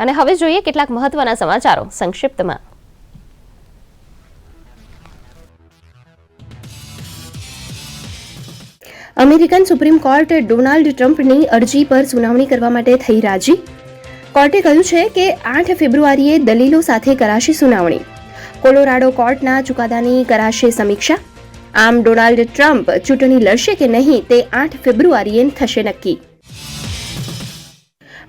અને હવે જોઈએ કેટલાક મહત્વના સમાચારો સંક્ષિપ્તમાં. અમેરિકન સુપ્રીમ કોર્ટ ડોનાલ્ડ ટ્રમ્પની અરજી પર સુનાવણી કરવા માટે થઈ રાજી? કોર્ટે કહ્યું છે કે આઠ ફેબ્રુઆરીએ દલીલો સાથે કરાશે સુનાવણી. કોલોરાડો કોર્ટના ચુકાદાની કરાશે સમીક્ષા? આમ ડોનાલ્ડ ટ્રમ્પ ચૂંટણી લડશે કે નહીં તે આઠ ફેબ્રુઆરીએ થશે નક્કી.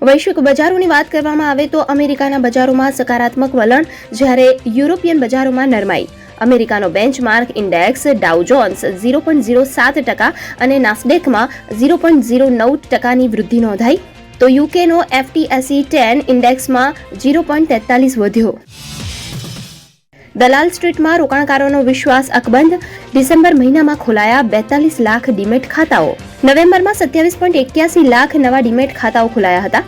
વૈશ્વિક બજારોની વાત કરવામાં આવે તો અમેરિકાના બજારોમાં સકારાત્મક વલણ જ્યારે યુરોપિયન બજારોમાં નરમાઈ. અમેરિકાનો benchmark index Dow Jones zero point zero સાત ટકા અને નાસ્ડેકમાં ઝીરો પોઈન્ટ ઝીરો નવ ટકાની વૃદ્ધિ નોંધાઈ. તો યુકેનો એફટીએસઈ ટેન ઇન્ડેક્સમાં ઝીરો પોઈન્ટ તેતાલીસ વધ્યો. દલાલ સ્ટ્રીટમાં રોકાણકારોનો વિશ્વાસ અકબંધ. ડિસેમ્બર મહિનામાં ખોલાયા બેતાલીસ લાખ ડીમેટ ખાતાઓ. નવેમ્બરમાં સત્યાવીસ પોઈન્ટ એક્યાસી લાખ નવા ડીમેટ ખાતાઓ ખોલાયા હતા.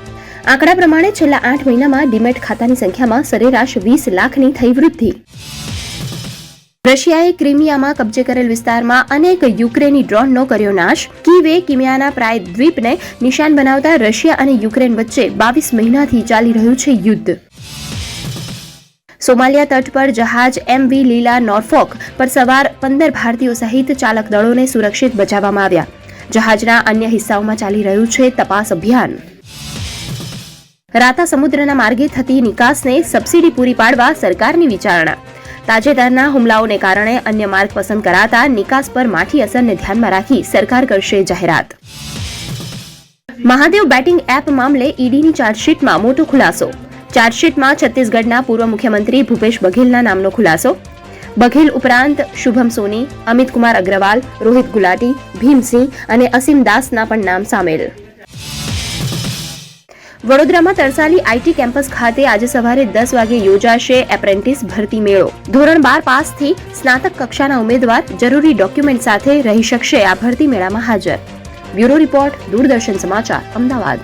આંકડા પ્રમાણે છેલ્લા આઠ મહિનામાં ડીમેટ ખાતાની સંખ્યામાં સરેરાશ વીસ લાખની થઈ વૃદ્ધિ. રશિયાએ ક્રિમિયામાં કબજે કરેલ વિસ્તારમાં અનેક યુક્રેની ડ્રોનનો કર્યો નાશ. કીવે કિમિયાના પ્રાય દ્વીપને નિશાન બનાવતા રશિયા અને યુક્રેન વચ્ચે બાવીસ મહિનાથી ચાલી રહ્યું છે યુદ્ધ. સોમાલિયા તટ પર જહાજ એમવી લીલા નોર્ફોક પર સવાર પંદર ભારતીયો સહિત ચાલક દળોને સુરક્ષિત બચાવવામાં આવ્યા. જહાજના અન્ય હિસ્સાઓમાં ચાલી રહ્યું છે તપાસ અભિયાન. રાતા સમુદ્રના માર્ગે થતી નિકાસને સબસિડી પૂરી પાડવા સરકારની વિચારણા. તાજેતરના હુમલાઓને કારણે અન્ય માર્ગ પસંદ કરાતા નિકાસ પર માઠી અસરને ધ્યાનમાં રાખી સરકાર કરશે જાહેરાત. મહાદેવ બેટિંગ એપ મામલે ઈડીની ચાર્જશીટમાં મોટો ખુલાસો. ચાર્જશીટમાં છત્તીસગઢના પૂર્વ મુખ્યમંત્રી ભૂપેશ બઘેલના નામનો ખુલાસો. બઘેલ ઉપરાંત શુભમ સોની, અમિત કુમાર અગ્રવાલ, રોહિત ગુલાટી, ભીમસિંહ અને અસીમ દાસના પણ નામ સામેલ. વડોદરામાં તરસાલી આઈટી કેમ્પસ ખાતે આજે સવારે દસ વાગે યોજાશે એપ્રેન્ટિસ ભરતી મેળો. ધોરણ બાર પાસથી સ્નાતક કક્ષાના ઉમેદવાર જરૂરી ડોક્યુમેન્ટ સાથે રહી શકશે આ ભરતી મેળામાં હાજર. બ્યુરો રિપોર્ટ, દૂરદર્શન સમાચાર, અમદાવાદ.